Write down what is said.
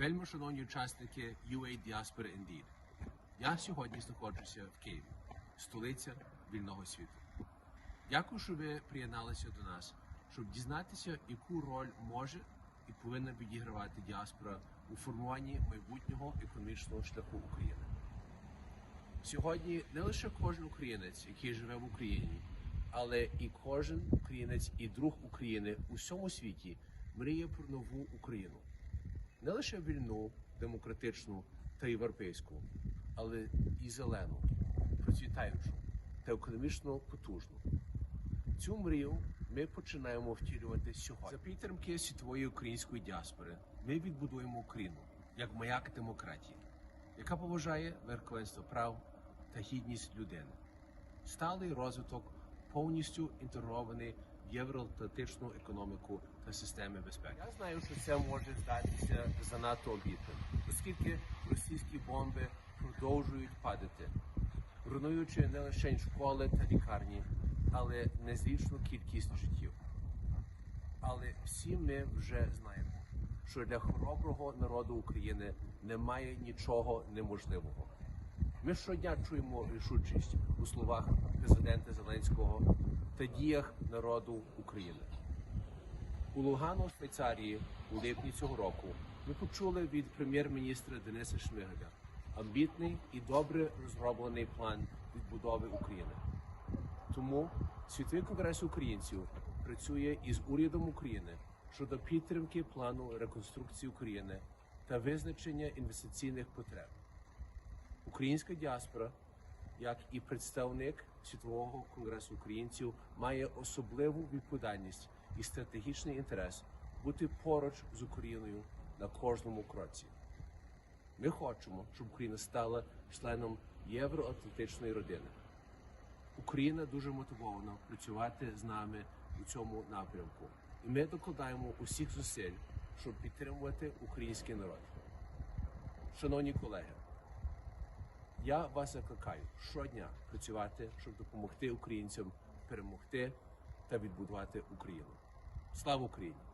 Вельми шановні учасники UA Diaspora Indeed. Я сьогодні знаходжуся в Києві, столиця вільного світу. Дякую, що ви приєдналися до нас, щоб дізнатися, яку роль може і повинна відігравати діаспора у формуванні майбутнього економічного шляху України. Сьогодні не лише кожен українець, який живе в Україні, але і кожен українець і друг України у всьому світі мріє про нову Україну. Не лише вільну, демократичну та європейську, але і зелену, процвітаючу та економічно потужну. Цю мрію ми починаємо втілювати сьогодні. За підтримки світової української діаспори ми відбудуємо Україну як маяк демократії, яка поважає верховенство прав та гідність людини. Сталий розвиток повністю інтегрований євроатлантичну економіку та системи безпеки. Я знаю, що це може здатися занадто обітним, оскільки російські бомби продовжують падати, руйнуючи не лише школи та лікарні, але незлічну кількість життів. Але всі ми вже знаємо, що для хороброго народу України немає нічого неможливого. Ми щодня чуємо рішучість у словах президента Зеленського та діях народу України. У Лугану, Швейцарії, у липні цього року ми почули від прем'єр-міністра Дениса Шмигаля амбітний і добре розроблений план відбудови України. Тому Світовий конгрес українців працює із урядом України щодо підтримки плану реконструкції України та визначення інвестиційних потреб. Українська діаспора, як і представник Світового конгресу українців, має особливу відповідальність і стратегічний інтерес бути поруч з Україною на кожному кроці. Ми хочемо, щоб Україна стала членом євроатлантичної родини. Україна дуже мотивована працювати з нами у цьому напрямку, і ми докладаємо усіх зусиль, щоб підтримувати український народ. Шановні колеги, я вас закликаю щодня працювати, щоб допомогти українцям перемогти та відбудувати Україну. Слава Україні!